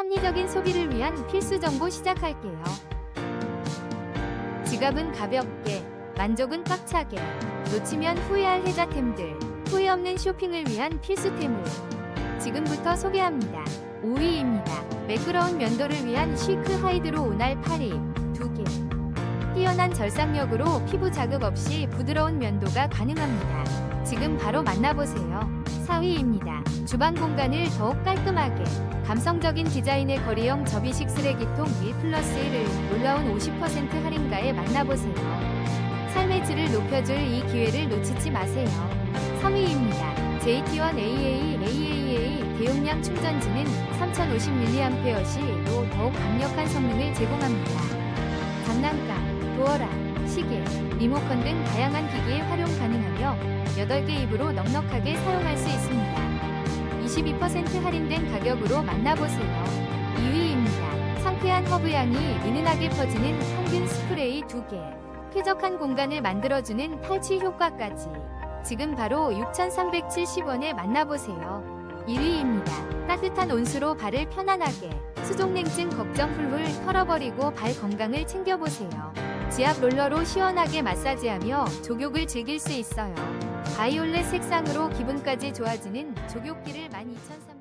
합리적인 소비를 위한 필수 정보 시작할게요. 지갑은 가볍게, 만족은 꽉차게, 놓치면 후회할 혜자템들, 후회 없는 쇼핑을 위한 필수템을 지금부터 소개합니다. 5위입니다. 매끄러운 면도를 위한 쉬크 하이드로 오날 8위 2개. 뛰어난 절삭력으로 피부 자극 없이 부드러운 면도가 가능합니다. 지금 바로 만나보세요. 4위입니다. 주방 공간을 더욱 깔끔하게 감성적인 디자인의 거리형 접이식 쓰레기통 1 플러스 1을 놀라운 50% 할인가에 만나보세요. 삶의 질을 높여줄 이 기회를 놓치지 마세요. 3위입니다. JT1 AA AAA 대용량 충전지는 3050mAh 시로 더욱 강력한 성능을 제공합니다. 장난감, 도어락, 시계, 리모컨 등 다양한 기기에 활용 가능하며 8개 입으로 넉넉하게 사용할 수 있습니다. 22% 할인된 가격으로 만나보세요. 2위입니다. 상쾌한 허브향이 은은하게 퍼지는 항균 스프레이 2개. 쾌적한 공간을 만들어주는 탈취 효과까지. 지금 바로 6,370원에 만나보세요. 1위입니다. 따뜻한 온수로 발을 편안하게 수족냉증 걱정 훌훌 털어버리고 발 건강을 챙겨보세요. 지압 롤러로 시원하게 마사지하며 족욕을 즐길 수 있어요. 바이올렛 색상으로 기분까지 좋아지는 족욕기를 12,300원